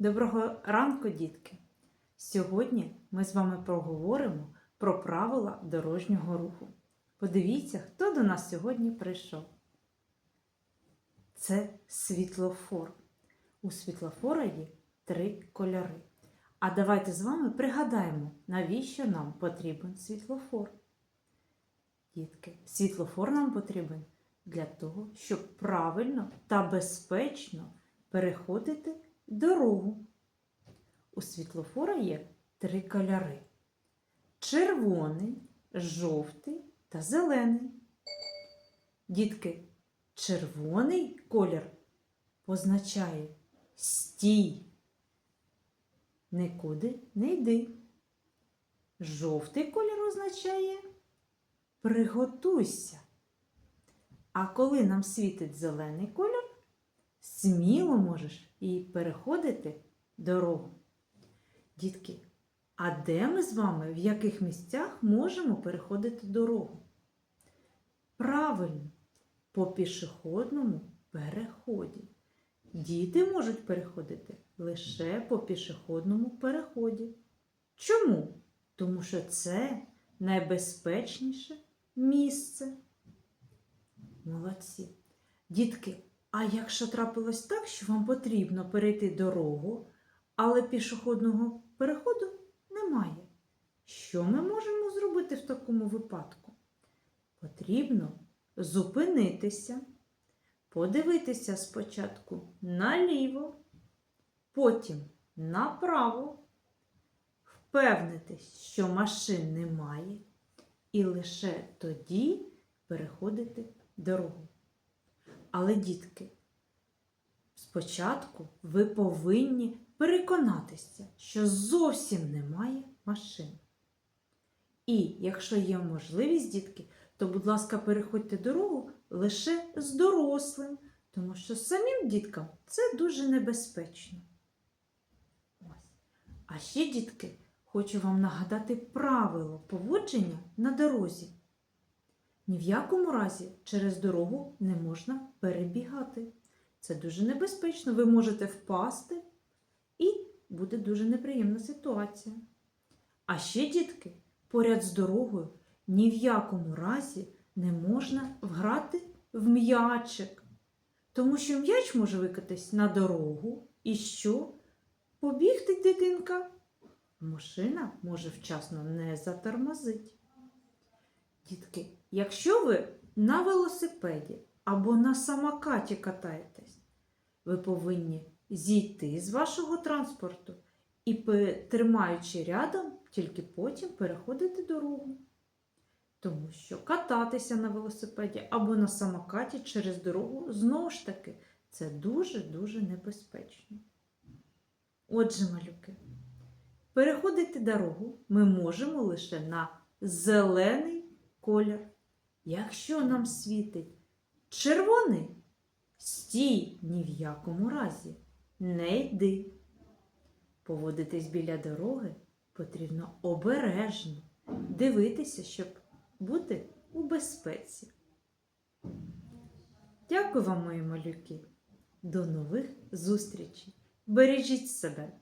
Доброго ранку, дітки! Сьогодні ми з вами проговоримо про правила дорожнього руху. Подивіться, хто до нас сьогодні прийшов. Це світлофор. У світлофора є три кольори. А давайте з вами пригадаємо, навіщо нам потрібен світлофор. Дітки, світлофор нам потрібен для того, щоб правильно та безпечно переходити дорогу. У світлофора є три кольори: червоний, жовтий та зелений. Дітки, червоний колір позначає стій. Нікуди не йди. Жовтий колір означає приготуйся. А коли нам світить зелений колір, сміло можеш і переходити дорогу. Дітки, а де ми з вами, в яких місцях можемо переходити дорогу? Правильно, по пішохідному переході. Діти можуть переходити лише по пішохідному переході. Чому? Тому що це найбезпечніше місце. Молодці. Дітки, а якщо трапилось так, що вам потрібно перейти дорогу, але пішохідного переходу немає, що ми можемо зробити в такому випадку? Потрібно зупинитися, подивитися спочатку наліво, потім направо, впевнитись, що машин немає, і лише тоді переходити дорогу. Але, дітки, спочатку ви повинні переконатися, що зовсім немає машин. І якщо є можливість, дітки, то, будь ласка, переходьте дорогу лише з дорослим, тому що самим діткам це дуже небезпечно. А ще, дітки, хочу вам нагадати правило поводження на дорозі. Ні в якому разі через дорогу не можна перебігати. Це дуже небезпечно. Ви можете впасти і буде дуже неприємна ситуація. А ще, дітки, поряд з дорогою ні в якому разі не можна вграти в м'ячик. Тому що м'яч може викатись на дорогу і що? Побігти дитинка. Машина може вчасно не затормозити. Дітки, якщо ви на велосипеді або на самокаті катаєтесь, ви повинні зійти з вашого транспорту і, тримаючи рядом, тільки потім переходити дорогу. Тому що кататися на велосипеді або на самокаті через дорогу знову ж таки це дуже-дуже небезпечно. Отже, малюки, переходити дорогу ми можемо лише на зелений колір. Якщо нам світить червоний, стій ні в якому разі, не йди. Поводитись біля дороги потрібно обережно, дивитися, щоб бути у безпеці. Дякую вам, мої малюки. До нових зустрічей. Бережіть себе!